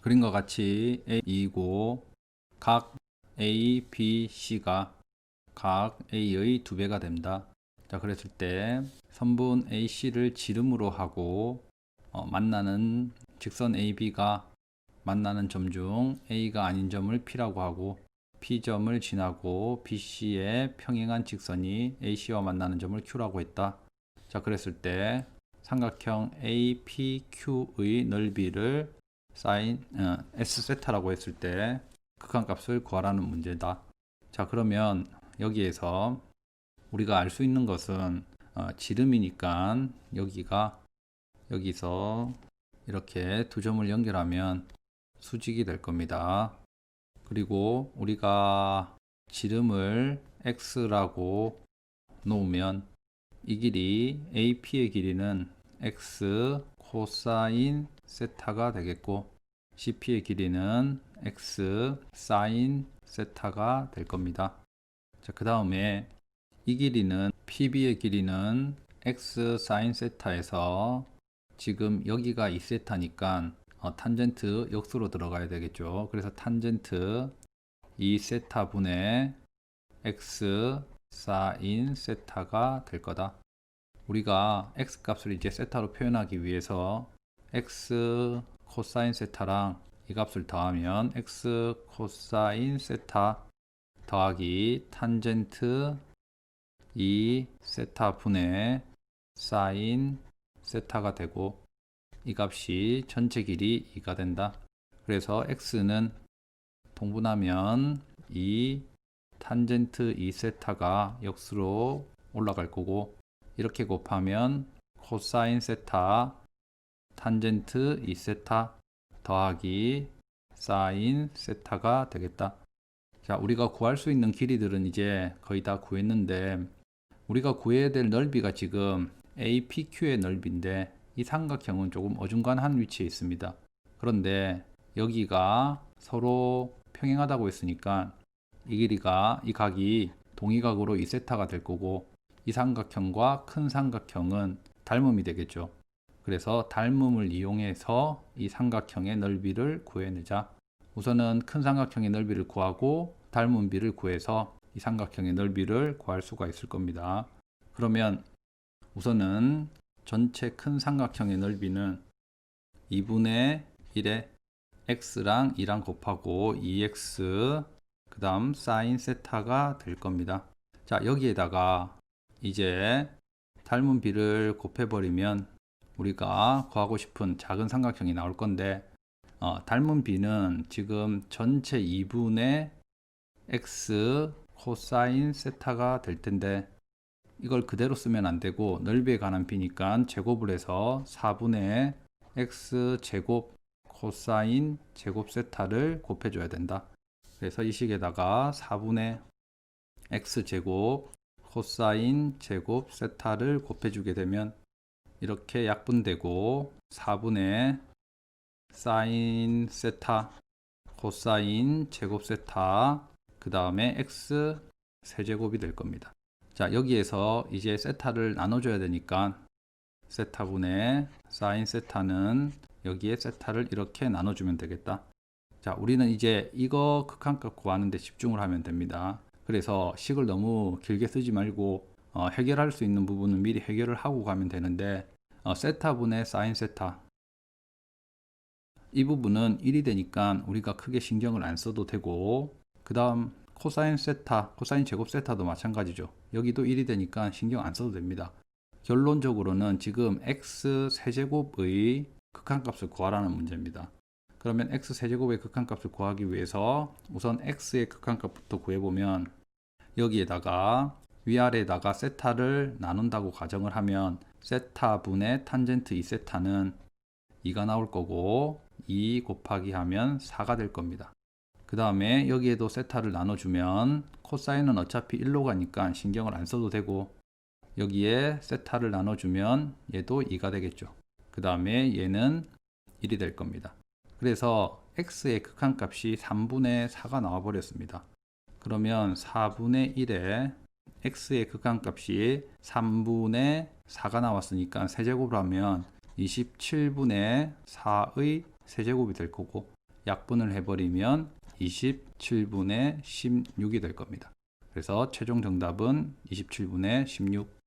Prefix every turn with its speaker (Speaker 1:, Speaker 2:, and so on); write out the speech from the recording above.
Speaker 1: 그림과 같이 A2고 각 A, B, C가 각 A의 두 배가 됩니다. 자, 그랬을 때 선분 AC를 지름으로 하고 어, 만나는 직선 AB가 만나는 점 중 A가 아닌 점을 P라고 하고 P점을 지나고 BC의 평행한 직선이 AC와 만나는 점을 Q라고 했다. 자, 그랬을 때 삼각형 APQ의 넓이를 사인 어, S 세타라고 했을 때 극한값을 구하라는 문제다. 자, 그러면 여기에서 우리가 알 수 있는 것은 어, 지름이니까 여기가 여기서 이렇게 두 점을 연결하면 수직이 될 겁니다. 그리고 우리가 지름을 x라고 놓으면 이 길이 AP의 길이는 x 코사인 세타가 되겠고 CP의 길이는 x 사인 세타가 될 겁니다. 자, 그 다음에 이 길이는 PB의 길이는 x 사인 세타에서 지금 여기가 2세타니까 어, 탄젠트 역수로 들어가야 되겠죠. 그래서 탄젠트 2세타 분의 x 사인 세타가 될 거다. 우리가 x 값을 이제 세타로 표현하기 위해서 x 코사인 세타랑 이 값을 더하면 x 코사인 세타 더하기 탄젠트 2 세타 분의 사인 세타가 되고 이 값이 전체 길이 2가 된다. 그래서 x는 동분하면 이 탄젠트 2 세타가 역수로 올라갈 거고 이렇게 곱하면 코사인 세타 탄젠트 2세타 더하기 사인 세타가 되겠다. 자, 우리가 구할 수 있는 길이들은 이제 거의 다 구했는데 우리가 구해야 될 넓이가 지금 APQ의 넓이인데 이 삼각형은 조금 어중간한 위치에 있습니다. 그런데 여기가 서로 평행하다고 했으니까 이 길이가 이 각이 동의각으로 2세타가 될 거고 이 삼각형과 큰 삼각형은 닮음이 되겠죠. 그래서 닮음을 이용해서 이 삼각형의 넓이를 구해내자. 우선은 큰 삼각형의 넓이를 구하고 닮은 비를 구해서 이 삼각형의 넓이를 구할 수가 있을 겁니다. 그러면 우선은 전체 큰 삼각형의 넓이는 2분의 1에 x랑 2랑 곱하고 2x 그 다음 사인 세타가 될 겁니다. 자 여기에다가 이제 닮은 비를 곱해버리면 우리가 구하고 싶은 작은 삼각형이 나올 건데 어, 닮은 비는 지금 전체 2분의 x 코사인 세타가 될 텐데 이걸 그대로 쓰면 안 되고 넓이에 관한 비니까 제곱을 해서 4분의 x 제곱 코사인 제곱 세타를 곱해줘야 된다. 그래서 이 식에다가 4분의 x 제곱 코사인 제곱 세타를 곱해주게 되면 이렇게 약분되고 4분의 사인 세타 코사인 제곱 세타 그 다음에 x 세제곱이 될 겁니다. 자 여기에서 이제 세타를 나눠줘야 되니까 세타분의 사인 세타는 여기에 세타를 이렇게 나눠주면 되겠다. 자 우리는 이제 이거 극한값 구하는 데 집중을 하면 됩니다. 그래서 식을 너무 길게 쓰지 말고 어, 해결할 수 있는 부분은 미리 해결을 하고 가면 되는데 어, 세타분의 사인 세타 이 부분은 1이 되니까 우리가 크게 신경을 안 써도 되고 그 다음 코사인 세타, 코사인 제곱 세타도 마찬가지죠. 여기도 1이 되니까 신경 안 써도 됩니다. 결론적으로는 지금 x 세제곱의 극한값을 구하라는 문제입니다. 그러면 x 세제곱의 극한값을 구하기 위해서 우선 x의 극한값부터 구해보면 여기에다가 위아래에다가 세타를 나눈다고 가정을 하면 세타 분의 탄젠트 2세타는 2가 나올 거고 2 곱하기 하면 4가 될 겁니다. 그 다음에 여기에도 세타를 나눠주면 코사인은 어차피 1로 가니까 신경을 안 써도 되고 여기에 세타를 나눠주면 얘도 2가 되겠죠. 그 다음에 얘는 1이 될 겁니다. 그래서 x의 극한값이 3분의 4가 나와 버렸습니다. 그러면 4분의 1에 x의 극한값이 3분의 4가 나왔으니까 세제곱을 하면 27분의 4의 세제곱이 될 거고 약분을 해버리면 27분의 16이 될 겁니다. 그래서 최종 정답은 27분의 16